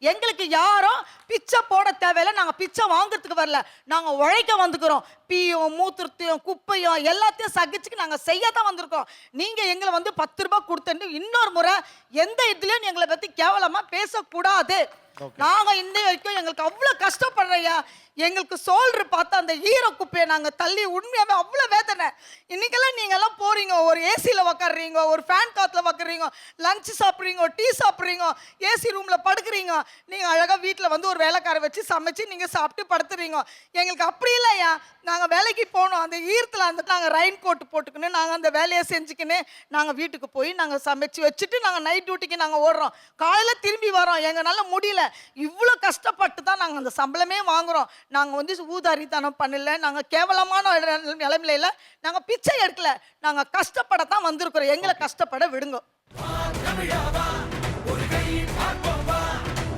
எங்களுக்கு யாரும் பிச்சை போட தேவையில்ல. நாங்கள் பிச்சை வாங்குறதுக்கு வரல. நாங்கள் உழைக்க வந்துக்கிறோம். பீயும் மூத்திரத்தையும் குப்பையும் எல்லாத்தையும் சகிச்சுக்கு நாங்கள் செய்ய தான் வந்திருக்கோம். நீங்கள் எங்களை வந்து பத்து ரூபாய் கொடுத்துட்டு இன்னொரு முறை எந்த இதுலேயும் எங்களை பற்றி கேவலமாக பேசக்கூடாது. நாங்க இன்னை வரைக்கும் எங்களுக்கு அவ்வளவு கஷ்டப்படுறையா எங்களுக்கு சோல்ரு பார்த்தா அந்த ஈர குப்பையை நாங்க தள்ளி உண்மையாவே அவ்வளவு வேதனை. இன்னைக்கெல்லாம் நீங்க எல்லாம் போறீங்க ஒரு ஏசில உக்காடுறீங்க ஒரு ஃபேன் காத்துல உக்காடுறீங்க லஞ்ச் சாப்பிட்றீங்க டீ சாப்பிட்றீங்க ஏசி ரூம்ல படுக்கிறீங்க. நீங்க அழகா வீட்டுல வந்து ஒரு வேலைக்கார வச்சு சமைச்சு நீங்க சாப்பிட்டு படுத்துறீங்க. எங்களுக்கு அப்படி இல்லையா நாங்க வேலைக்கு போகணும் அந்த ஈரத்துல அந்த நாங்க ரெயின் கோட் போட்டுக்கின்னு நாங்க அந்த வேலையை செஞ்சுக்கின்னு நாங்க வீட்டுக்கு போய் நாங்க சமைச்சு வச்சுட்டு நாங்க நைட் டியூட்டிக்கு நாங்க ஓடுறோம். காலையில திரும்பி வரோம். எங்களால முடியல. இவ்வளோ கஷ்டப்பட்டு தான் நாங்கள் அந்த சம்பளமே வாங்குகிறோம் நாங்கள் வந்து ஊதாரித்தனம் பண்ணல நாங்கள் கேவலமான நிலைமையில நாங்கள் பிச்சை எடுக்கல. நாங்கள் கஷ்டப்படத்தான் வந்திருக்கிறோம். எங்களை கஷ்டப்பட விடுங்க.